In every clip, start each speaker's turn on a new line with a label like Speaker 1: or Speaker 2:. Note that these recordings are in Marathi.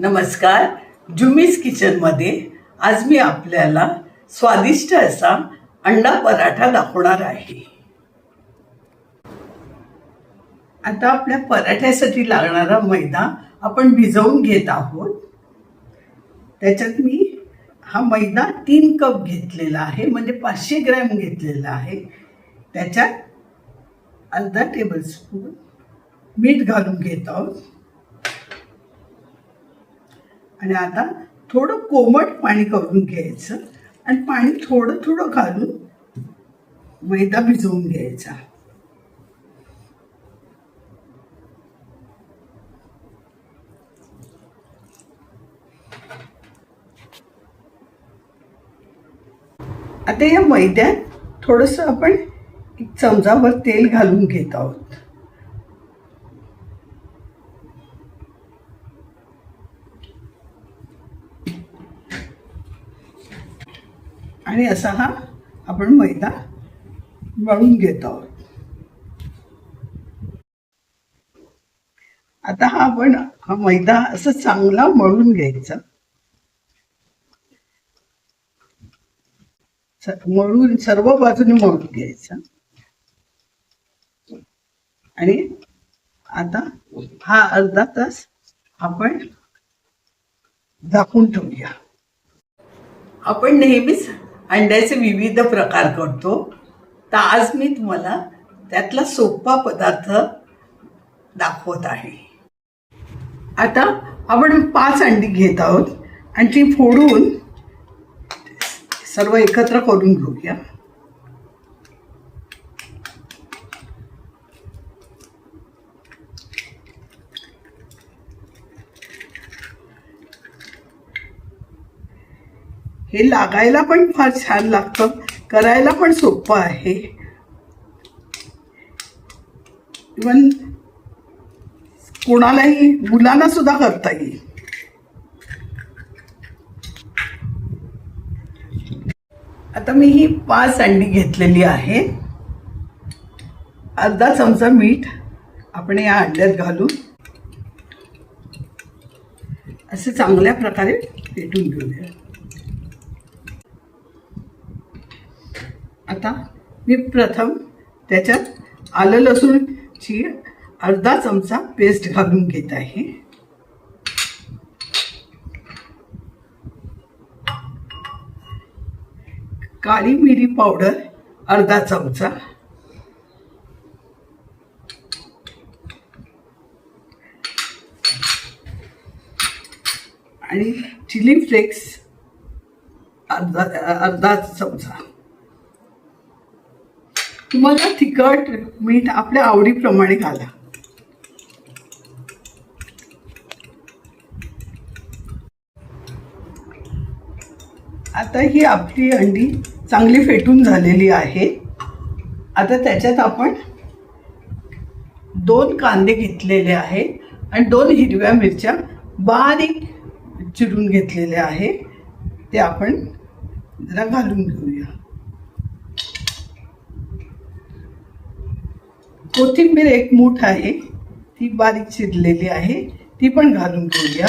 Speaker 1: नमस्कार. जुमीज किचनमध्ये आज मी आपल्याला स्वादिष्ट असा अंडा पराठा दाखवणार आहे. आता आपल्या पराठ्यासाठी लागणारा मैदा आपण भिजवून घेत आहोत. त्याच्यात मी हा मैदा तीन कप घेतलेला आहे म्हणजे पाचशे ग्रॅम घेतलेला आहे. त्याच्यात अर्धा टेबलस्पून मीठ घालून घेत आहोत. आणि आता थोडं कोमट पाणी करून घ्यायचं आणि पाणी थोडं थोडं घालून मैदा भिजवून घ्यायचा. आता या मैद्यात थोडंसं आपण एक चमचाभर तेल घालून घेत आहोत. आणि असा हा आपण मैदा मळून घेत आहोत. आता हा आपण हा मैदा असं चांगला मळून घ्यायचा. मळून सर्व बाजूने मळून घ्यायचा. आणि आता हा अर्धा तास आपण झाकून ठेवूया. आपण नेहमीच अंड्याचे विविध प्रकार करतो. तर आज मी तुम्हाला त्यातला सोपा पदार्थ दाखवत आहे. आता आपण पाच अंडी घेत आहोत. आणि ती फोडून सर्व एकत्र करून घेऊया. हे लागायला पण फार छान लागतं. करायला पण सोपं आहे. इवन कोणालाही मुलांना सुद्धा करता येईल. आता मी ही पाच अंडी घेतलेली आहे. अर्धा चमचा मीठ आपण या अंड्यात घालून असं चांगल्या प्रकारे पेटून घेऊया. आता मी प्रथम त्याच्यात आलं लसूणची अर्धा चमचा पेस्ट घालून घेत आहे. काळी मिरी पावडर अर्धा चमचा. आणि चिली फ्लेक्स अर्धा अर्धा चमचा. तुम्हाला तिखट मीठ आपल्या आवडीप्रमाणे घाला. आता ही आपली अंडी चांगली फेटून झालेली आहे. आता त्याच्यात आपण दोन कांदे घेतलेले आहेत आणि दोन हिरव्या मिरच्या बारीक चिरून घेतलेल्या आहे. ते आपण जरा घालून घेऊया. कोथिंबीर एक मूठ आहे. ती बारीक चिरलेली आहे. ती पण घालून घेऊया.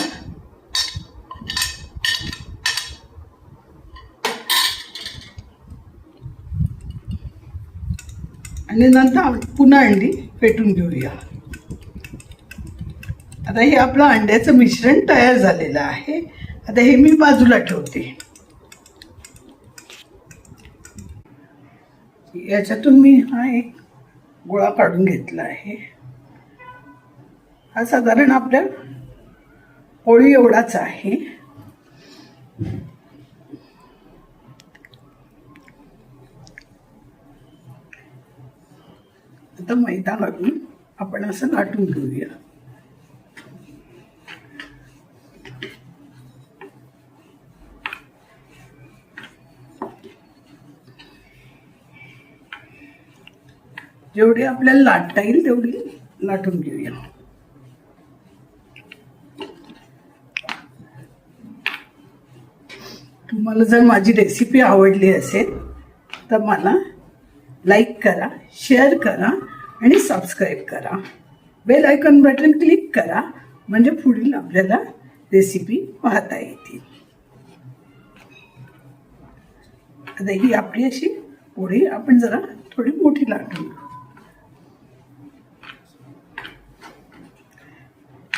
Speaker 1: आणि नंतर पुन्हा अंडी फेटून घेऊया. आता हे आपलं अंड्याचं मिश्रण तयार झालेलं आहे. आता हे मी बाजूला ठेवते. याच्यातून मी हा एक गोळा काढून घेतला आहे. हा साधारण आपल्या पोळी एवढाच आहे. आता मैदा घालून आपण असं लाटून घेऊया. जेवढी आपल्याला लाटता येईल तेवढी लाटून घेऊया. तुम्हाला जर माझी रेसिपी आवडली असेल तर मला लाईक करा शेअर करा आणि सबस्क्राईब करा. बेल आयकॉन बटन क्लिक करा म्हणजे पुढील आपल्याला रेसिपी पाहता येतील. आता ही आपली अशी पोळी आपण जरा थोडी मोठी लाटून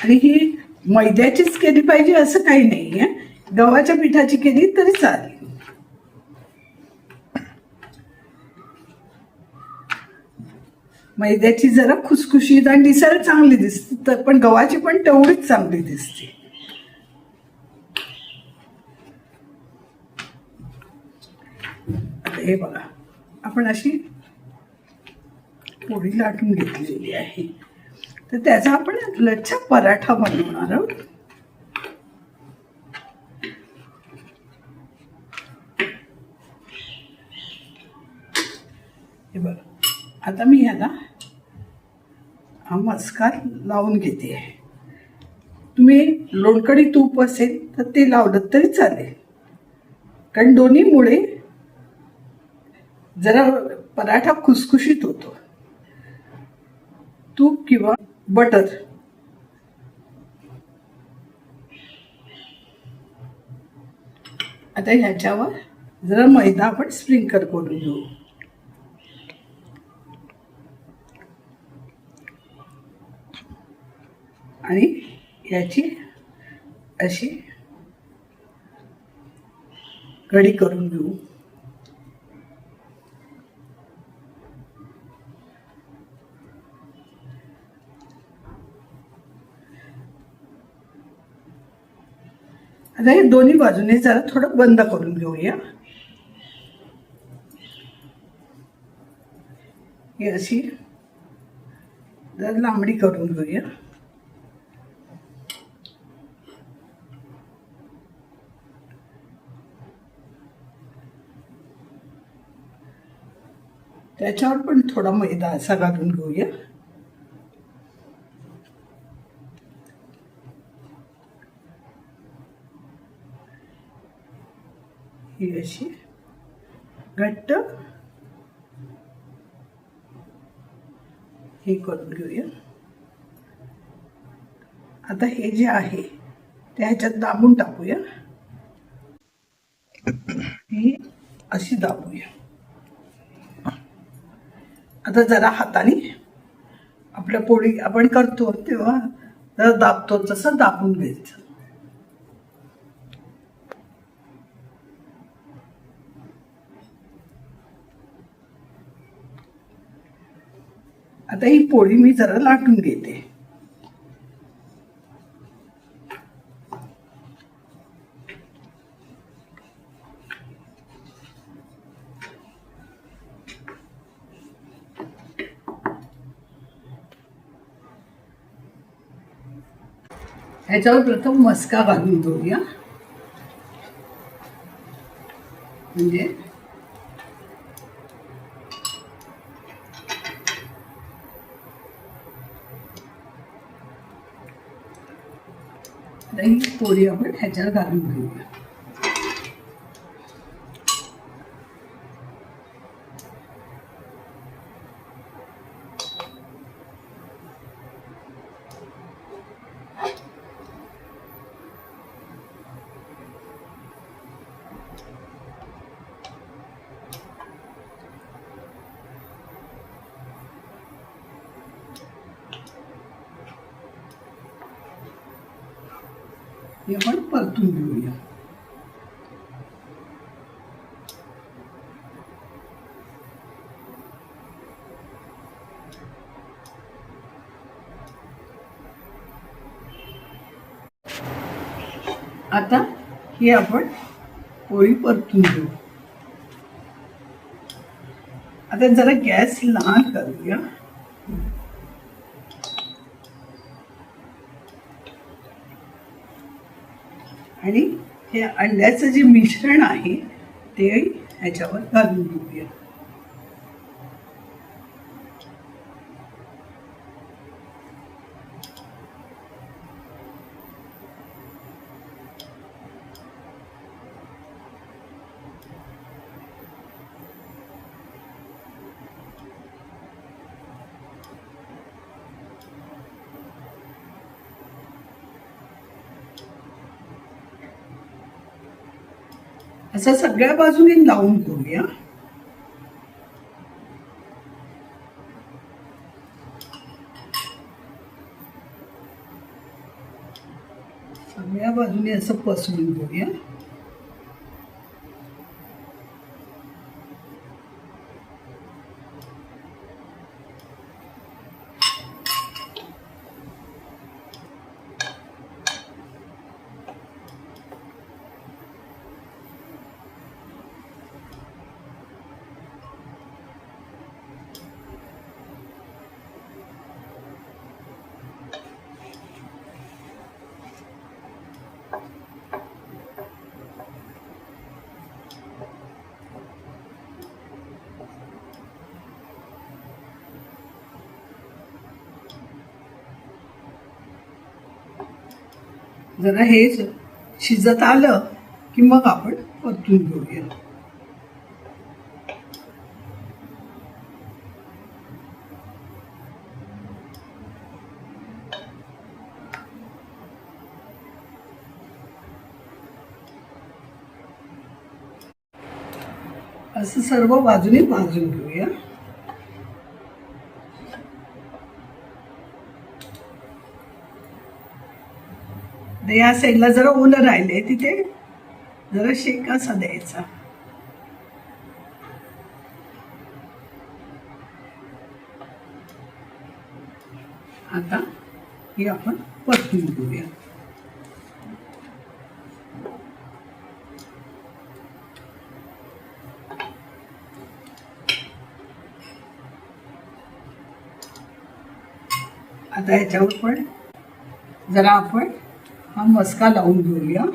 Speaker 1: आणि ही मैद्याचीच केली पाहिजे असं काही नाही आहे. गव्हाच्या पिठाची केली तरी चालेल. मैद्याची जरा खुसखुशीत आणि दिसायला चांगली दिसते तर पण गव्हाची पण तेवढीच चांगली दिसते. हे बघा आपण अशी पोळी लाटून घेतलेली आहे. तर त्याचा आपण लच्छा पराठा बनवणार आहोत. हे बघा आता मी ह्याला हा मस्कार लावून घेते. तुम्ही लोणकडी तूप असेल तर ते लावलं तरी चालेल. कारण दोन्हीमुळे जरा पराठा खुसखुशीत होतो. तूप किंवा बटर. आता ह्याच्यावर जरा मैदा आपण स्प्रिंकल करून घेऊ. आणि याची अशी कढी करून घेऊ. आता हे दोन्ही बाजूने जरा थोडं बंद करून घेऊया. ही अशी जरा लांबडी करून घेऊया. त्याच्यावर पण थोडा मैदा असा घालून घेऊया ही अशी घट्ट हे करून घेऊया आता हे जे आहे ते ह्याच्यात दाबून टाकूया. ही अशी दाबूया. आता जरा हाताने आपल्या पोळी आपण करतो तेव्हा जरा दाबतो तसं दाबून घ्यायचं. आता ही पोळी मी जरा लाटून घेते. ह्याच्यावर प्रथम मस्का घालून घेऊया म्हणजे ही पोळी आपण ह्याच्यावर घालून हे आपण परतून घेऊया. आता हे आपण पोळी परतून घेऊ. आता जरा गॅस लहान करूया. आणि हे अंड्याचं जे मिश्रण आहे ते ह्याच्यावर घालून घेऊया असं सगळ्या बाजूने लावून घेऊया. सगळ्या बाजूने असं पसरून घेऊया. जरा हे शिजत आलं की मग आपण परतून घेऊया. असं सर्व बाजूने भाजून घेऊया. आता या साईडला जरा ओलं राहिले तिथे जरा शेक असा द्यायचा. आता हे आपण परतून घेऊया. आता ह्याच्यावर पण जरा आपण हा मस्का लावून घेऊया.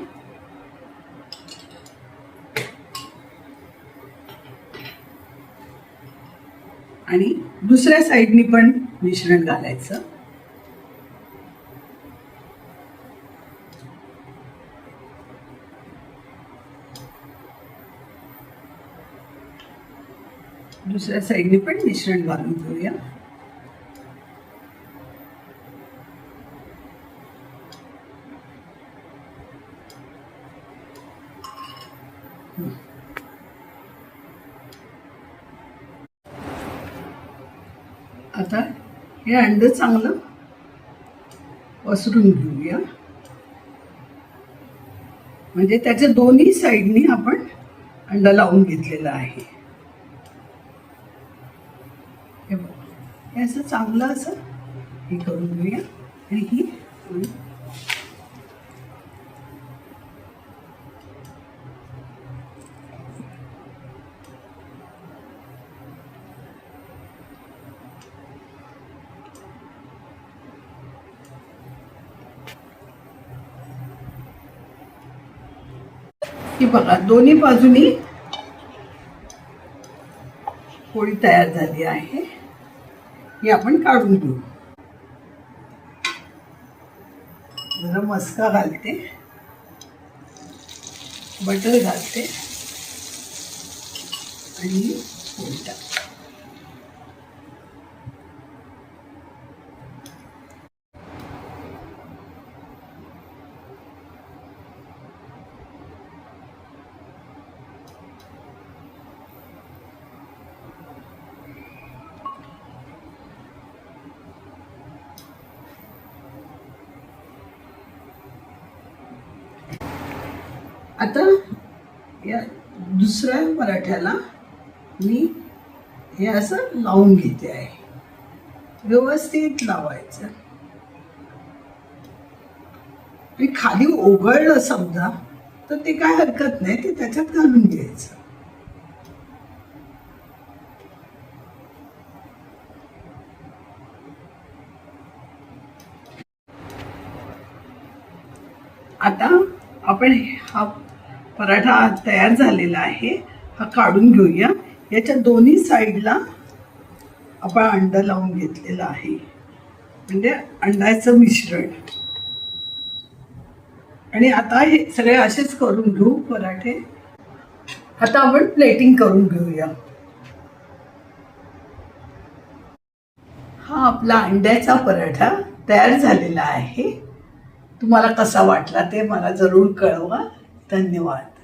Speaker 1: आणि दुसऱ्या साईडनी पण मिश्रण घालायचं. दुसऱ्या साईडनी पण मिश्रण घालून घेऊया आता हे अंड चांगलं पसरून घेऊया. म्हणजे त्याच्या दोन्ही साईडनी आपण अंड लावून घेतलेलं आहे. हे बघ. हे असं चांगलं असं हे करून घेऊया. आणि ही की बघा दोन्ही बाजूनी पोळी तयार झाली आहे. ही आपण काढून घेऊ. जरा मस्का घालते. बटर घालते. आणि पोळी टाकते. आता या दुसऱ्या पराठ्याला मी हे असं लावून घेते आहे. व्यवस्थित लावायचं. आणि खाली ओघळलं समजा तर ते काय हरकत नाही ते त्याच्यात घालून घ्यायचं. आता आपण हा पराठा तयार झालेला आहे. हा काढून घेऊया. याच्या दोन्ही साईडला आपण अंड लावून घेतलेलं आहे. म्हणजे अंड्याचं मिश्रण. आणि आता हे सगळे असेच करून घेऊ पराठे. आता आपण प्लेटिंग करून घेऊया. हा आपला अंड्याचा पराठा तयार झालेला आहे. तुम्हाला कसा वाटला ते मला जरूर कळवा. धन्यवाद